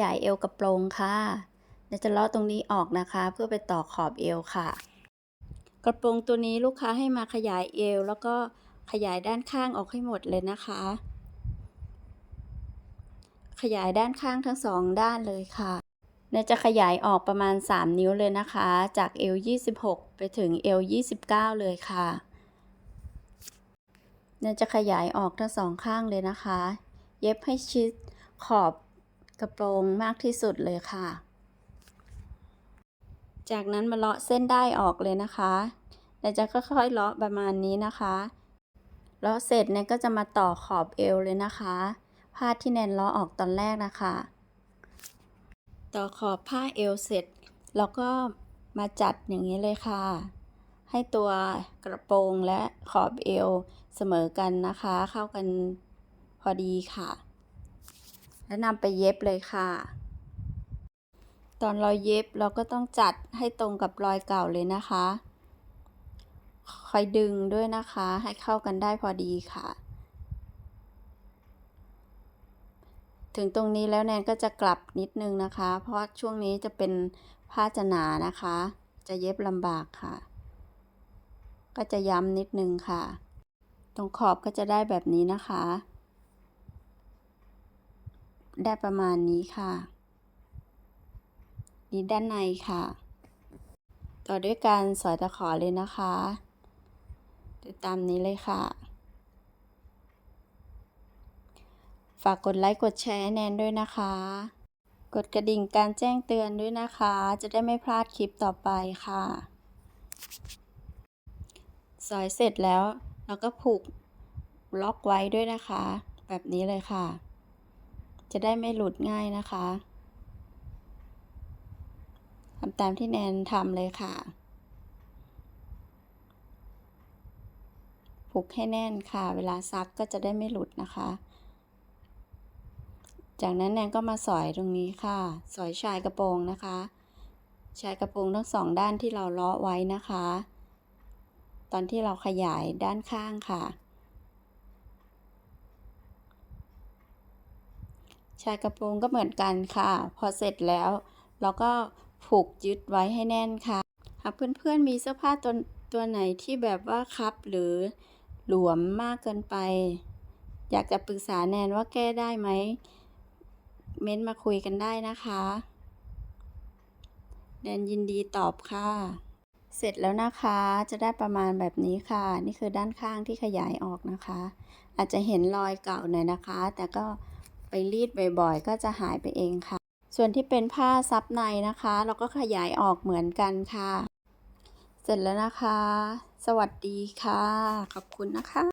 ยายเอวกระโปรงค่ะเดี๋ยวจะเลาะตรงนี้ออกนะคะ เพื่อไปต่อขอบเอวค่ะ กระโปรงตัวนี้ลูกค้าให้มาขยายเอว แล้วก็ขยายด้านข้างออกให้หมดเลยนะคะ ขยายด้านข้างทั้งสองด้านเลยค่ะเนี่ยจะขยายออกประมาณ 3 นิ้วเลยนะคะ จากเอว26 ไปถึงเอว29 เลยค่ะเนี่ยจะขยายออกทั้งสองข้างเลยนะคะ เย็บให้ชิดขอบ กระโปรงมากที่สุดเลยค่ะ จากนั้นมาเลาะเส้นได้ออกเลยนะคะเดี๋ยวจะค่อยๆเลาะประมาณนี้นะคะเลาะเสร็จเนี่ยก็จะมาต่อขอบเอวเลยนะคะผ้าที่แนนเลาะออกตอนแรกนะคะ ต่อขอบผ้าเอวเสร็จแล้วก็มาจัดอย่างนี้เลยค่ะ ให้ตัวกระโปรงและขอบเอวเสมอกันนะคะ เข้ากันพอดีค่ะ แล้วนำไปเย็บเลยค่ะ ตอนเราเย็บเราก็ต้องจัดให้ตรงกับรอยเก่าเลยนะคะ คอยดึงด้วยนะคะ ให้เข้ากันได้พอดีค่ะ ถึงตรงนี้แล้วแนนก็จะกลับนิดนึงนะคะ เพราะช่วงนี้จะเป็นผ้าจะหนานะคะ จะเย็บลำบากค่ะ ก็จะย้ำนิดนึงค่ะ ตรงขอบก็จะได้แบบนี้นะคะ ได้ประมาณนี้ค่ะ นี่ด้านในค่ะ ต่อด้วยการสอยตะขอเลยนะคะติดตามนี้เลยค่ะ ฝากกดไลค์กดแชร์แนนด้วยนะคะ กดกระดิ่งการแจ้งเตือนด้วยนะคะ จะได้ไม่พลาดคลิปต่อไปค่ะ สอยเสร็จแล้วเราก็ผูกล็อกไว้ด้วยนะคะ แบบนี้เลยค่ะ จะได้ไม่หลุดง่ายนะคะทำตามที่แนนทำเลยค่ะ ผูกให้แน่นค่ะ เวลาซักก็จะได้ไม่หลุดนะคะ จากนั้นแนนก็มาสอยตรงนี้ค่ะ สอยชายกระโปรงนะคะ ชายกระโปรงทั้งสองด้านที่เราเลาะไว้นะคะ ตอนที่เราขยายด้านข้างค่ะ ชายกระโปรงก็เหมือนกันค่ะ พอเสร็จแล้ว เราก็ผูกยึดไว้ให้แน่นค่ะ หากเพื่อนๆมีเสื้อผ้าตัวตัวไหนที่แบบว่าคับหรือหลวมมากเกินไป อยากจะปรึกษาแนนว่าแก้ได้ไหม เม้นมาคุยกันได้นะคะแนนยินดีตอบค่ะ เสร็จแล้วนะคะ จะได้ประมาณแบบนี้ค่ะ นี่คือด้านข้างที่ขยายออกนะคะ อาจจะเห็นรอยเก่าหน่อยนะคะ แต่ก็ ไปรีดบ่อยๆ ก็จะหายไปเองค่ะ ส่วนที่เป็นผ้าซับในนะคะ เราก็ขยายออกเหมือนกันค่ะ เสร็จแล้วนะคะ สวัสดีค่ะ ขอบคุณนะคะ